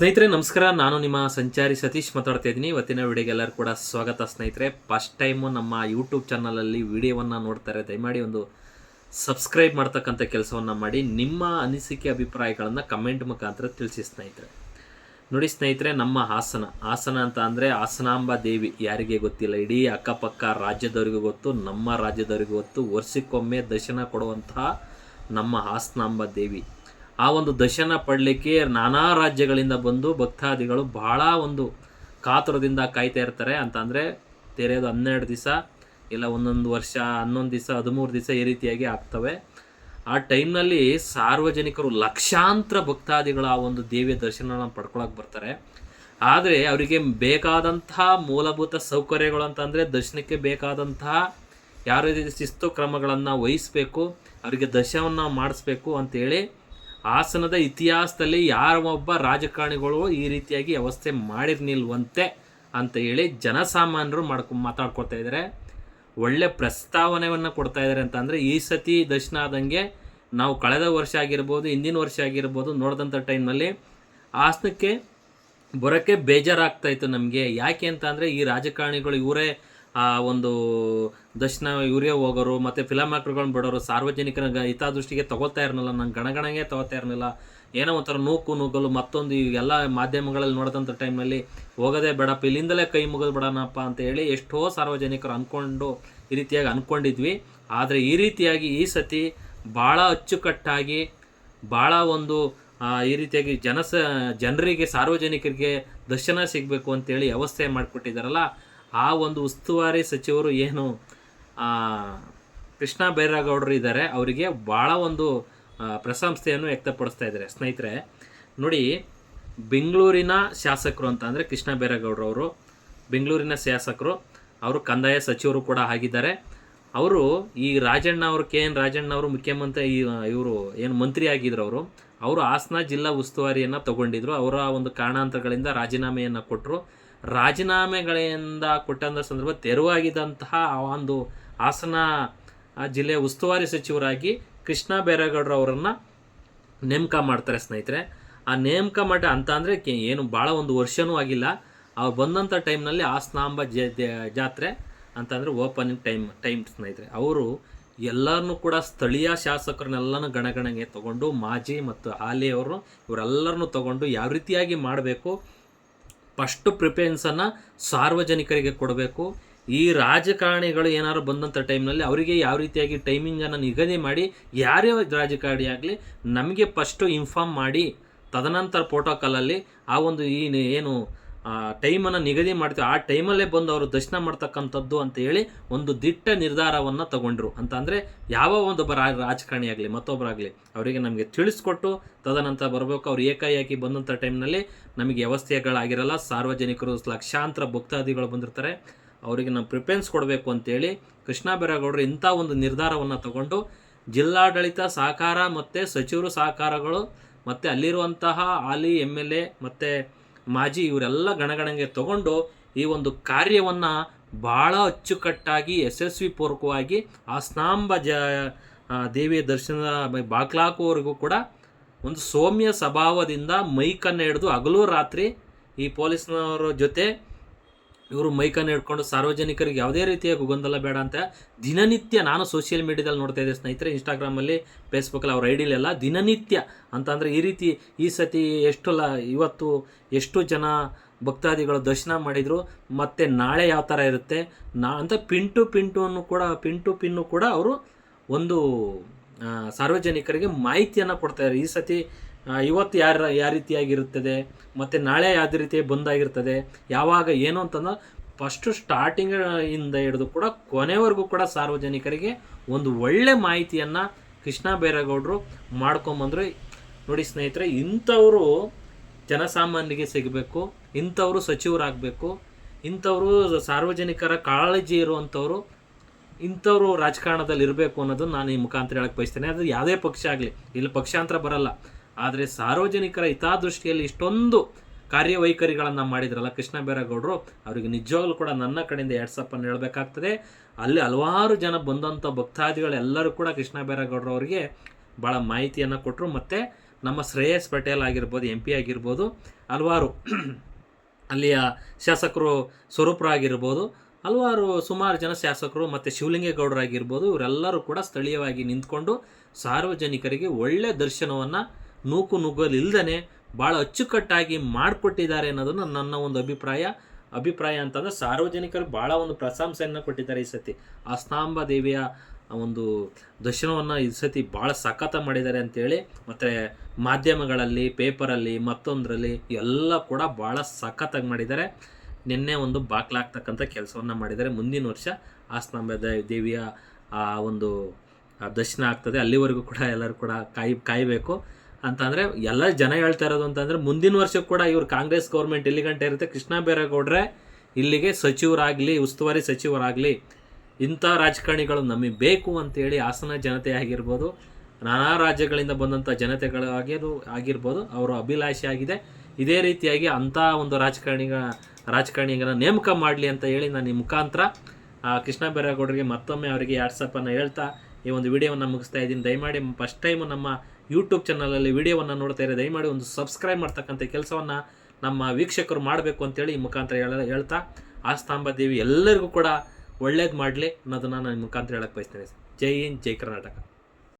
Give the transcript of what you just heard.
ಸ್ನೇಹಿತರೆ, ನಮಸ್ಕಾರ. ನಾನು ನಿಮ್ಮ ಸಂಚಾರಿ ಸತೀಶ್ ಮಾತಾಡ್ತಾ ಇದ್ದೀನಿ. ಇವತ್ತಿನ ವಿಡಿಯೋಗೆ ಎಲ್ಲರೂ ಕೂಡ ಸ್ವಾಗತ ಸ್ನೇಹಿತರೆ. ಫಸ್ಟ್ ಟೈಮು ನಮ್ಮ ಯೂಟ್ಯೂಬ್ ಚಾನಲಲ್ಲಿ ವಿಡಿಯೋವನ್ನು ನೋಡ್ತಾರೆ ದಯಮಾಡಿ ಒಂದು ಸಬ್ಸ್ಕ್ರೈಬ್ ಮಾಡ್ತಕ್ಕಂಥ ಕೆಲಸವನ್ನು ಮಾಡಿ. ನಿಮ್ಮ ಅನಿಸಿಕೆ, ಅಭಿಪ್ರಾಯಗಳನ್ನು ಕಮೆಂಟ್ ಮುಖಾಂತರ ತಿಳಿಸಿ ಸ್ನೇಹಿತರೆ. ನೋಡಿ ಸ್ನೇಹಿತರೆ, ನಮ್ಮ ಹಾಸನ. ಹಾಸನ ಅಂತ ಅಂದರೆ ಹಾಸನಾಂಬ ದೇವಿ. ಯಾರಿಗೆ ಗೊತ್ತಿಲ್ಲ, ಇಡೀ ಅಕ್ಕಪಕ್ಕ ರಾಜ್ಯದವರಿಗೂ ಗೊತ್ತು, ನಮ್ಮ ರಾಜ್ಯದವರಿಗೂ ಗೊತ್ತು. ವರ್ಷಕ್ಕೊಮ್ಮೆ ದರ್ಶನ ಕೊಡುವಂತಹ ನಮ್ಮ ಹಾಸನಾಂಬ ದೇವಿ. ಆ ಒಂದು ದರ್ಶನ ಪಡಲಿಕ್ಕೆ ನಾನಾ ರಾಜ್ಯಗಳಿಂದ ಬಂದು ಭಕ್ತಾದಿಗಳು ಬಹಳ ಒಂದು ಕಾತುರದಿಂದ ಕಾಯ್ತಾ ಇರ್ತಾರೆ. ಅಂತ ಅಂದರೆ ತೆರೆಯೋದು ಹನ್ನೆರಡು ದಿವಸ, ಇಲ್ಲ ಒಂದೊಂದು ವರ್ಷ, ಹನ್ನೊಂದು ದಿವಸ, ಹದಿಮೂರು ದಿವಸ ಈ ರೀತಿಯಾಗಿ ಆಗ್ತವೆ. ಆ ಟೈಮ್ನಲ್ಲಿ ಸಾರ್ವಜನಿಕರು ಲಕ್ಷಾಂತರ ಭಕ್ತಾದಿಗಳು ಆ ಒಂದು ದೇವಿಯ ದರ್ಶನನ ಪಡ್ಕೊಳಕ್ಕೆ ಬರ್ತಾರೆ. ಆದರೆ ಅವರಿಗೆ ಬೇಕಾದಂತಹ ಮೂಲಭೂತ ಸೌಕರ್ಯಗಳು ಅಂತಂದರೆ ದರ್ಶನಕ್ಕೆ ಬೇಕಾದಂತಹ ಯಾವ ರೀತಿ ಶಿಸ್ತು ಕ್ರಮಗಳನ್ನು ವಹಿಸಬೇಕು, ಅವರಿಗೆ ದರ್ಶನವನ್ನು ಮಾಡಿಸ್ಬೇಕು ಅಂತೇಳಿ ಹಾಸನದ ಇತಿಹಾಸದಲ್ಲಿ ಯಾರ ಒಬ್ಬ ರಾಜಕಾರಣಿಗಳು ಈ ರೀತಿಯಾಗಿ ವ್ಯವಸ್ಥೆ ಮಾಡಿರ್ನಿಲ್ವಂತೆ ಅಂತ ಹೇಳಿ ಜನಸಾಮಾನ್ಯರು ಮಾಡ್ಕೊ ಮಾತಾಡ್ಕೊತಾ ಇದ್ದಾರೆ. ಒಳ್ಳೆ ಪ್ರಸ್ತಾವನೆಯನ್ನು ಕೊಡ್ತಾ ಇದ್ದಾರೆ ಅಂತ ಅಂದರೆ ಈ ಸತಿ ದರ್ಶನ ಆದಂಗೆ ನಾವು ಕಳೆದ ವರ್ಷ ಆಗಿರ್ಬೋದು, ಹಿಂದಿನ ವರ್ಷ ಆಗಿರ್ಬೋದು, ನೋಡಿದಂಥ ಟೈಮ್ನಲ್ಲಿ ಹಾಸನಕ್ಕೆ ಬರೋಕ್ಕೆ ಬೇಜಾರಾಗ್ತಾಯಿತ್ತು ನಮಗೆ. ಯಾಕೆ ಅಂತ ಅಂದರೆ ಈ ರಾಜಕಾರಣಿಗಳು ಇವರೇ ಆ ಒಂದು ದರ್ಶನ ಇವರೇ ಹೋಗೋರು ಮತ್ತು ಫಿಲಮ್ ಆಕ್ಟರ್ಗಳನ್ನ ಬಿಡೋರು, ಸಾರ್ವಜನಿಕರ ಹಿತದೃಷ್ಟಿಗೆ ತಗೋತಾ ಇರಲಿಲ್ಲ, ನಂಗೆ ಗಣಗಣಗೆ ತಗೋತಾ ಇರಲಿಲ್ಲ. ಏನೋ ಒಂಥರ ನೂಕು ನೂಗಲು ಮತ್ತೊಂದು ಎಲ್ಲ ಮಾಧ್ಯಮಗಳಲ್ಲಿ ನೋಡಿದಂಥ ಟೈಮಲ್ಲಿ ಹೋಗೋದೇ ಬೇಡಪ್ಪ ಇಲ್ಲಿಂದಲೇ ಕೈ ಮುಗಿದು ಬಿಡೋಣಪ್ಪ ಅಂತ ಹೇಳಿ ಎಷ್ಟೋ ಸಾರ್ವಜನಿಕರು ಅಂದ್ಕೊಂಡು ಈ ರೀತಿಯಾಗಿ ಅಂದ್ಕೊಂಡಿದ್ವಿ ಆದರೆ ಈ ರೀತಿಯಾಗಿ ಈ ಸತಿ ಭಾಳ ಅಚ್ಚುಕಟ್ಟಾಗಿ, ಭಾಳ ಒಂದು ಈ ರೀತಿಯಾಗಿ ಜನಸ, ಜನರಿಗೆ, ಸಾರ್ವಜನಿಕರಿಗೆ ದರ್ಶನ ಸಿಗಬೇಕು ಅಂತೇಳಿ ವ್ಯವಸ್ಥೆ ಮಾಡಿಕೊಟ್ಟಿದ್ದಾರಲ್ಲ ಆ ಒಂದು ಉಸ್ತುವಾರಿ ಸಚಿವರು ಏನು ಕೃಷ್ಣ ಬೈರೇಗೌಡರು ಇದ್ದಾರೆ, ಅವರಿಗೆ ಭಾಳ ಒಂದು ಪ್ರಶಂಸೆಯನ್ನು ವ್ಯಕ್ತಪಡಿಸ್ತಾ ಇದ್ದಾರೆ. ಸ್ನೇಹಿತರೆ, ನೋಡಿ, ಬೆಂಗಳೂರಿನ ಶಾಸಕರು ಅಂತ ಅಂದರೆ ಕೃಷ್ಣ ಅವರು, ಬೆಂಗಳೂರಿನ ಶಾಸಕರು, ಅವರು ಕಂದಾಯ ಸಚಿವರು ಕೂಡ ಆಗಿದ್ದಾರೆ. ಅವರು ಈ ರಾಜಣ್ಣ ಅವರು, ಕೆ ಎನ್ ರಾಜಣ್ಣ ಅವರು, ಮುಖ್ಯಮಂತ್ರಿ ಇವರು ಏನು ಮಂತ್ರಿ ಆಗಿದ್ರು ಅವರು ಅವರು ಹಾಸನ ಜಿಲ್ಲಾ ಉಸ್ತುವಾರಿಯನ್ನು ತಗೊಂಡಿದ್ರು. ಅವರ ಒಂದು ಕಾರಣಾಂತರಗಳಿಂದ ರಾಜೀನಾಮೆಯನ್ನು ಕೊಟ್ಟರು ರಾಜೀನಾಮೆಗಳಿಂದ ಕೊಟ್ಟಂಥ ಸಂದರ್ಭ ತೆರವಾಗಿದ್ದಂತಹ ಒಂದು ಹಾಸನ ಜಿಲ್ಲೆಯ ಉಸ್ತುವಾರಿ ಸಚಿವರಾಗಿ ಕೃಷ್ಣ ಬೈರೇಗೌಡರು ಅವರನ್ನು ನೇಮಕ ಮಾಡ್ತಾರೆ ಸ್ನೇಹಿತರೆ. ಆ ನೇಮಕ ಮಾಡಿ ಅಂತ ಅಂದರೆ ಏನು ಭಾಳ ಒಂದು ವರ್ಷನೂ ಆಗಿಲ್ಲ. ಅವ್ರು ಬಂದಂಥ ಟೈಮ್ನಲ್ಲಿ ದ- ಜಾತ್ರೆ ಅಂತಂದರೆ ಓಪನಿಂಗ್ ಟೈಮ್ ಟೈಮ್ ಸ್ನೇಹಿತರೆ. ಅವರು ಎಲ್ಲರನ್ನೂ ಕೂಡ ಸ್ಥಳೀಯ ಶಾಸಕರನ್ನೆಲ್ಲನೂ ಗಣಗಣಗೆ ತಗೊಂಡು ಮಾಜಿ ಮತ್ತು ಹಾಲಿ ಅವರು ಇವರೆಲ್ಲರನ್ನೂ ತಗೊಂಡು ಯಾವ ರೀತಿಯಾಗಿ ಮಾಡಬೇಕು ಫಸ್ಟು ಪ್ರಿಫರೆನ್ಸನ್ನು ಸಾರ್ವಜನಿಕರಿಗೆ ಕೊಡಬೇಕು. ಈ ರಾಜಕಾರಣಿಗಳು ಏನಾದ್ರು ಬಂದಂಥ ಟೈಮ್ನಲ್ಲಿ ಅವರಿಗೆ ಯಾವ ರೀತಿಯಾಗಿ ಟೈಮಿಂಗನ್ನು ನಿಗದಿ ಮಾಡಿ ಯಾರೇ ರಾಜಕಾರಣಿ ಆಗಲಿ ನಮಗೆ ಫಸ್ಟು ಇನ್ಫಾರ್ಮ್ ಮಾಡಿ, ತದನಂತರ ಪ್ರೋಟೋಕಾಲಲ್ಲಿ ಆ ಒಂದು ಈ ನಿ- ಏನು ಟೈಮನ್ನು ನಿಗದಿ ಮಾಡ್ತೀವಿ. ಆ ಟೈಮಲ್ಲೇ ಬಂದು ಅವರು ದರ್ಶನ ಮಾಡ್ತಕ್ಕಂಥದ್ದು ಅಂತ ಹೇಳಿ ಒಂದು ದಿಟ್ಟ ನಿರ್ಧಾರವನ್ನು ತಗೊಂಡ್ರು. ಅಂತ ಅಂದರೆ ಯಾವ ಒಂದೊಬ್ಬ ಬರ ರಾಜಕಾರಣಿ ಆಗಲಿ ಮತ್ತೊಬ್ಬರಾಗಲಿ ಅವರಿಗೆ ನಮಗೆ ತಿಳಿಸ್ಕೊಟ್ಟು ತದನಂತರ ಬರಬೇಕು. ಅವ್ರು ಏಕಾಏಕಿ ಬಂದಂಥ ಟೈಮ್ನಲ್ಲಿ ನಮಗೆ ವ್ಯವಸ್ಥೆಗಳಾಗಿರಲ್ಲ. ಸಾರ್ವಜನಿಕರು ಲಕ್ಷಾಂತರ ಭಕ್ತಾದಿಗಳು ಬಂದಿರ್ತಾರೆ. ಅವರಿಗೆ ನಾವು ಪ್ರಿಫರೆನ್ಸ್ ಕೊಡಬೇಕು ಅಂತೇಳಿ ಕೃಷ್ಣ ಬೈರೇಗೌಡರು ಇಂಥ ಒಂದು ನಿರ್ಧಾರವನ್ನು ತಗೊಂಡು ಜಿಲ್ಲಾಡಳಿತ ಸಹಕಾರ ಮತ್ತು ಸಚಿವರು ಸಹಕಾರಗಳು ಮತ್ತು ಅಲ್ಲಿರುವಂತಹ ಹಾಲಿ, ಎಂ ಎಲ್ ಎ ಮತ್ತು ಮಾಜಿ ಇವರೆಲ್ಲ ಗಣಗಣಗೆ ತಗೊಂಡು ಈ ಒಂದು ಕಾರ್ಯವನ್ನು ಭಾಳ ಅಚ್ಚುಕಟ್ಟಾಗಿ, ಯಶಸ್ವಿ ಪೂರ್ವಕವಾಗಿ ಆ ಸ್ನಾಂಬ ಜ ದೇವಿಯ ದರ್ಶನದ ಬಾಗ್ಲಾಕುವವರೆಗೂ ಕೂಡ ಒಂದು ಸೌಮ್ಯ ಸ್ವಭಾವದಿಂದ ಮೈಕನ್ನು ಹಿಡಿದು ಹಗಲು ರಾತ್ರಿ ಈ ಪೊಲೀಸ್ನವರ ಜೊತೆ ಇವರು ಮೈಕನ್ನು ಹಿಡ್ಕೊಂಡು ಸಾರ್ವಜನಿಕರಿಗೆ ಯಾವುದೇ ರೀತಿಯ ಗೊಂದಲ ಬೇಡ ಅಂತ ದಿನನಿತ್ಯ ನಾನು ಸೋಷಿಯಲ್ ಮೀಡಿಯಾದಲ್ಲಿ ನೋಡ್ತಾ ಇದ್ದೆ ಸ್ನೇಹಿತರೆ ಇನ್ಸ್ಟಾಗ್ರಾಮಲ್ಲಿ ಫೇಸ್ಬುಕ್ಕಲ್ಲಿ ಅವ್ರ ಐಡಿಲೆಲ್ಲ ದಿನನಿತ್ಯ ಅಂತಂದರೆ ಈ ರೀತಿ ಈ ಸತಿ ಎಷ್ಟು ಲ ಇವತ್ತು ಎಷ್ಟು ಜನ ಭಕ್ತಾದಿಗಳು ದರ್ಶನ ಮಾಡಿದರು, ಮತ್ತು ನಾಳೆ ಯಾವ ಥರ ಇರುತ್ತೆ, ನಾ ಅಂತ ಪಿಂಟು ಅನ್ನು ಕೂಡ, ಪಿಂಟು ಪಿನ್ನು ಕೂಡ ಅವರು ಒಂದು ಸಾರ್ವಜನಿಕರಿಗೆ ಮಾಹಿತಿಯನ್ನು ಕೊಡ್ತಾಯಿದ್ದಾರೆ ಈ ಸತಿ ಇವತ್ತು ಯಾರ, ಯಾವ ರೀತಿಯಾಗಿರುತ್ತದೆ, ಮತ್ತು ನಾಳೆ ಯಾವ ರೀತಿ ಬಂದಾಗಿರ್ತದೆ, ಯಾವಾಗ ಏನು ಅಂತಂದ್ರೆ ಫಸ್ಟು ಸ್ಟಾರ್ಟಿಂಗ್ ಇಂದ ಹಿಡಿದು ಕೂಡ ಕೊನೆವರೆಗೂ ಕೂಡ ಸಾರ್ವಜನಿಕರಿಗೆ ಒಂದು ಒಳ್ಳೆ ಮಾಹಿತಿಯನ್ನು ಕೃಷ್ಣ ಬೈರೇಗೌಡರು ಮಾಡ್ಕೊಂಬಂದರು. ನೋಡಿ ಸ್ನೇಹಿತರೆ, ಇಂಥವರು ಜನಸಾಮಾನ್ಯರಿಗೆ ಸಿಗಬೇಕು, ಇಂಥವರು ಸಚಿವರಾಗಬೇಕು, ಇಂಥವರು ಸಾರ್ವಜನಿಕರ ಕಾಳಜಿ ಇರುವಂಥವರು, ಇಂಥವರು ರಾಜಕಾರಣದಲ್ಲಿ ಇರಬೇಕು ಅನ್ನೋದು ನಾನು ಈ ಮುಖಾಂತರ ಹೇಳಕ್ಕೆ ಬಯಸ್ತೇನೆ. ಅದು ಯಾವುದೇ ಪಕ್ಷ ಆಗಲಿ, ಇಲ್ಲಿ ಪಕ್ಷಾಂತರ ಬರಲ್ಲ. ಆದರೆ ಸಾರ್ವಜನಿಕರ ಹಿತಾದೃಷ್ಟಿಯಲ್ಲಿ ಇಷ್ಟೊಂದು ಕಾರ್ಯವೈಖರಿಗಳನ್ನು ಮಾಡಿದ್ರಲ್ಲ ಕೃಷ್ಣ ಬೈರೇಗೌಡರು, ಅವರಿಗೆ ನಿಜವಾಗ್ಲೂ ಕೂಡ ನನ್ನ ಕಡೆಯಿಂದ ಅನ್ನು ಹೇಳಬೇಕಾಗ್ತದೆ. ಅಲ್ಲಿ ಹಲವಾರು ಜನ ಬಂದಂಥ ಭಕ್ತಾದಿಗಳೆಲ್ಲರೂ ಕೂಡ ಕೃಷ್ಣ ಬೈರೇಗೌಡರು ಅವರಿಗೆ ಭಾಳ ಮಾಹಿತಿಯನ್ನು ಕೊಟ್ಟರು ಮತ್ತು ನಮ್ಮ ಶ್ರೇಯಸ್ ಪಟೇಲ್ ಆಗಿರ್ಬೋದು, ಎಂ ಪಿ ಆಗಿರ್ಬೋದು, ಹಲವಾರು ಅಲ್ಲಿಯ ಶಾಸಕರು ಸ್ವರೂಪರಾಗಿರ್ಬೋದು ಹಲವಾರು ಸುಮಾರು ಜನ ಶಾಸಕರು ಮತ್ತು ಶಿವಲಿಂಗೇಗೌಡರಾಗಿರ್ಬೋದು ಇವರೆಲ್ಲರೂ ಕೂಡ ಸ್ಥಳೀಯವಾಗಿ ನಿಂತ್ಕೊಂಡು ಸಾರ್ವಜನಿಕರಿಗೆ ಒಳ್ಳೆಯ ದರ್ಶನವನ್ನು ನೂಕು ನುಗ್ಗಲಿಲ್ಲದೆ ಭಾಳ ಅಚ್ಚುಕಟ್ಟಾಗಿ ಮಾಡಿಕೊಟ್ಟಿದ್ದಾರೆ ಅನ್ನೋದನ್ನು ನನ್ನ ಒಂದು ಅಭಿಪ್ರಾಯ. ಅಭಿಪ್ರಾಯ ಅಂತಂದರೆ ಸಾರ್ವಜನಿಕರು ಭಾಳ ಒಂದು ಪ್ರಶಂಸೆಯನ್ನು ಕೊಟ್ಟಿದ್ದಾರೆ ಈ ಸತಿ. ಅಸ್ತಾಂಬ ದೇವಿಯ ಒಂದು ದರ್ಶನವನ್ನು ಈ ಸತಿ ಭಾಳ ಸಖತ ಮಾಡಿದ್ದಾರೆ ಅಂತೇಳಿ, ಮತ್ತು ಮಾಧ್ಯಮಗಳಲ್ಲಿ, ಪೇಪರಲ್ಲಿ, ಮತ್ತೊಂದರಲ್ಲಿ ಎಲ್ಲ ಕೂಡ ಭಾಳ ಸಖತ್ತಾಗಿ ಮಾಡಿದ್ದಾರೆ. ನಿನ್ನೆ ಒಂದು ಬಾಕ್ಲಾಗ್ತಕ್ಕಂಥ ಕೆಲಸವನ್ನು ಮಾಡಿದ್ದಾರೆ ಮುಂದಿನ ವರ್ಷ. ಆಸ್ತಾಂಬ ದೇವಿಯ ಆ ಒಂದು ದರ್ಶನ ಆಗ್ತದೆ. ಅಲ್ಲಿವರೆಗೂ ಕೂಡ ಎಲ್ಲರೂ ಕೂಡ ಕಾಯಿ, ಕಾಯಬೇಕು. ಅಂತಂದರೆ ಎಲ್ಲ ಜನ ಹೇಳ್ತಾ ಇರೋದು ಅಂತಂದರೆ ಮುಂದಿನ ವರ್ಷ ಕೂಡ ಇವ್ರು ಕಾಂಗ್ರೆಸ್ ಗೌರ್ಮೆಂಟ್ ಇಲ್ಲಿ ಗಂಟೆ ಇರುತ್ತೆ? ಕೃಷ್ಣ ಬೈರೇಗೌಡ್ರೆ ಇಲ್ಲಿಗೆ ಸಚಿವರಾಗಲಿ, ಉಸ್ತುವಾರಿ ಸಚಿವರಾಗಲಿ, ಇಂಥ ರಾಜಕಾರಣಿಗಳು ನಮಗೆ ಬೇಕು ಅಂತೇಳಿ ಹಾಸನ ಜನತೆ ಆಗಿರ್ಬೋದು, ನಾನಾ ರಾಜ್ಯಗಳಿಂದ ಬಂದಂಥ ಜನತೆಗಳಾಗಿರು ಆಗಿರ್ಬೋದು, ಅವರ ಅಭಿಲಾಷೆ ಆಗಿದೆ. ಇದೇ ರೀತಿಯಾಗಿ ಅಂಥ ಒಂದು ರಾಜಕಾರಣಿಗ ರಾಜಕಾರಣಿಗಳ ನೇಮಕ ಮಾಡಲಿ ಅಂತ ಹೇಳಿ ನಾನು ಈ ಮುಖಾಂತರ ಕೃಷ್ಣ ಬೈರೇಗೌಡರಿಗೆ ಮತ್ತೊಮ್ಮೆ ಅವರಿಗೆ ವಾಟ್ಸಪ್ಪನ್ನು ಹೇಳ್ತಾ ಈ ಒಂದು ವಿಡಿಯೋವನ್ನು ಮುಗಿಸ್ತಾ ಇದ್ದೀನಿ. ದಯಮಾಡಿ ಫಸ್ಟ್ ಟೈಮು ನಮ್ಮ ಯೂಟ್ಯೂಬ್ ಚಾನಲಲ್ಲಿ ವಿಡಿಯೋವನ್ನು ನೋಡ್ತಾ ಇರೋ ದಯಮಾಡಿ ಒಂದು ಸಬ್ಸ್ಕ್ರೈಬ್ ಮಾಡ್ತಕ್ಕಂಥ ಕೆಲಸವನ್ನು ನಮ್ಮ ವೀಕ್ಷಕರು ಮಾಡಬೇಕು ಅಂತೇಳಿ ಈ ಮುಖಾಂತರ ಹೇಳ, ಹೇಳ್ತಾ ಆಸ್ತಾಂಬ ದೇವಿ ಎಲ್ಲರಿಗೂ ಕೂಡ ಒಳ್ಳೇದು ಮಾಡಲಿ ಅನ್ನೋದನ್ನು ನಾನು ಮುಖಾಂತರ ಹೇಳಕ್ಕೆ ಬಯಸ್ತೇನೆ. ಜೈ ಹಿಂದ್, ಜೈ ಕರ್ನಾಟಕ.